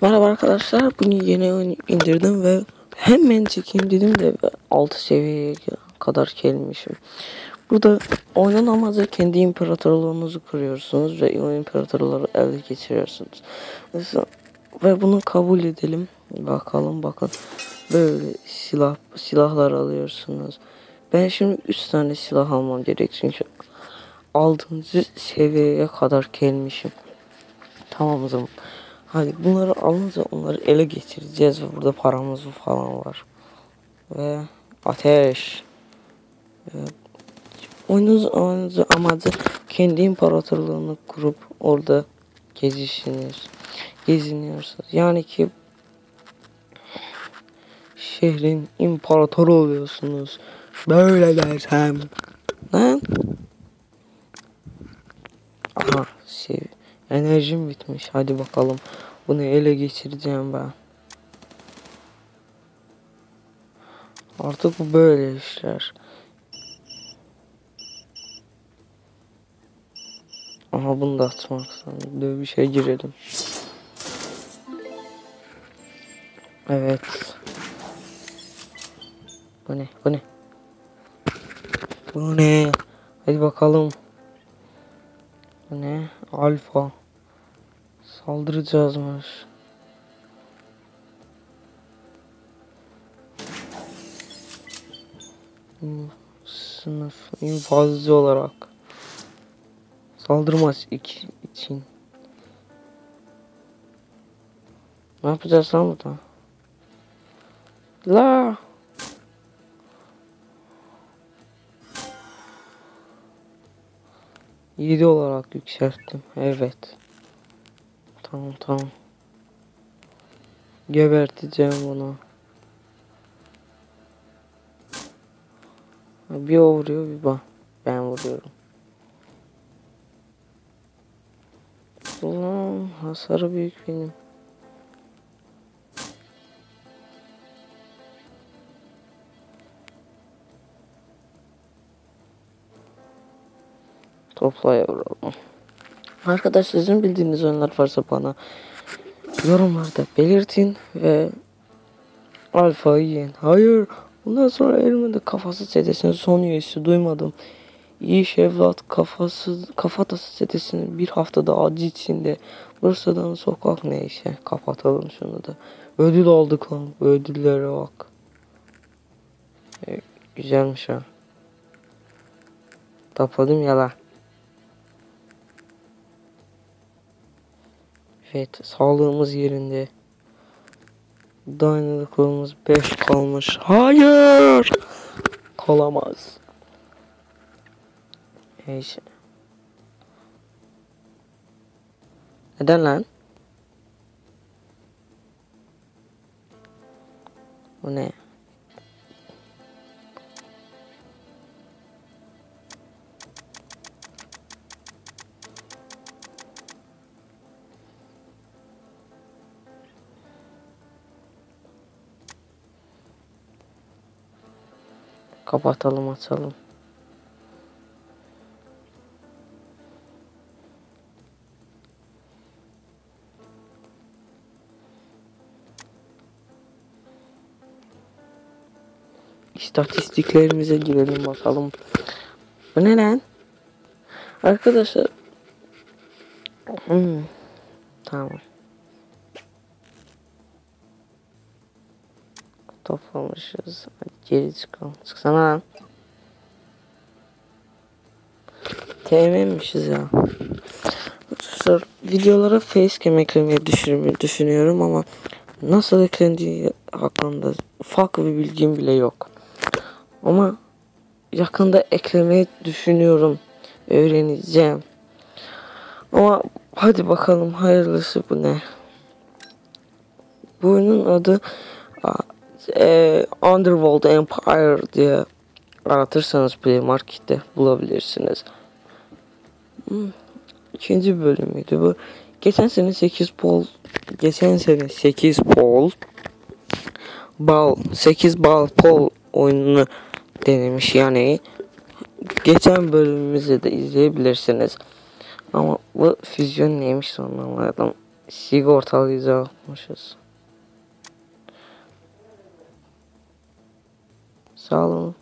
Merhaba arkadaşlar. Bugün yeni indirdim ve hemen çekeyim dedim de 6 seviyeye kadar gelmişim. Burada oyunun amacı kendi imparatorluğunuzu kuruyorsunuz ve o imparatorları ele geçiriyorsunuz. Ve bunu kabul edelim. Bakalım bakın. Böyle silah silahlar alıyorsunuz. Ben şimdi 3 tane silah almam gerek çünkü 6. seviyeye kadar gelmişim. Tamam o zaman. Hadi bunları alınca onları ele geçireceğiz ve burada paramız falan var. Ve ateş. Ve oyunun, amacı kendi imparatorluğunu kurup orada gezişiniz. Geziniyorsunuz. Yani ki şehrin imparatoru oluyorsunuz. Böyle dersem. Lan. Aha şey enerjim bitmiş. Hadi bakalım. Bunu ele geçireceğim ben. Artık bu böyle işler. Aha bunu da atmak. Dövüşe girelim. Evet. Bu ne? Bu ne? Bu ne? Hadi bakalım. Bu ne? Alfa. Saldıracağızmış. Hmm, sınıf infazcı olarak saldırmaz iki için. Ne yapacağız lan burada? La. Yedi olarak yükselttim. Evet. Tamam tamam. Geberteceğim bunu. Bir o vuruyor bir ben. Ben vuruyorum. Ulan hasarı büyük benim. Topla yavrum. Arkadaşlar sizin bildiğiniz oyunlar varsa bana yorumlarda belirtin ve alfa yiyin. Hayır. Bundan sonra elimde kafası sedesinin son üyesi duymadım. İyi evlat kafası kafatası sedesinin bir haftada acı içinde. Bursa'dan sokak neyse. Kapatalım şunu da. Ödül aldık lan. Ödüllere bak. E, güzelmiş ha. Tapladım yalan. Evet sağlığımız yerinde. Dayanıklılığımız 5 kalmış. Hayır. Kalamaz. Neyse. Neden lan? Bu ne? Kapatalım açalım. İstatistiklerimize girelim bakalım. Bu ne lan? Arkadaşlar. Hmm. Tamam. Toplamışız. Geri çıkalım. Çıksana lan. TM'mişiz ya. Arkadaşlar videolara facecam eklemeyi düşünüyorum ama nasıl eklendiği hakkında ufak bir bilgim bile yok. Ama yakında eklemeyi düşünüyorum. Öğreneceğim. Ama hadi bakalım hayırlısı bu ne? Bu oyunun adı e, Underworld Empire diye aratırsanız Play Market'te bulabilirsiniz. Hmm, ikinci bölümüydü bu. Geçen sene 8 bol geçen sene 8 bol bal 8 bal pol oyununu denemiş yani geçen bölümümüzü de izleyebilirsiniz. Ama bu füzyon neymiş sonra anladım. sigortalayacakmışız. Sağ solo.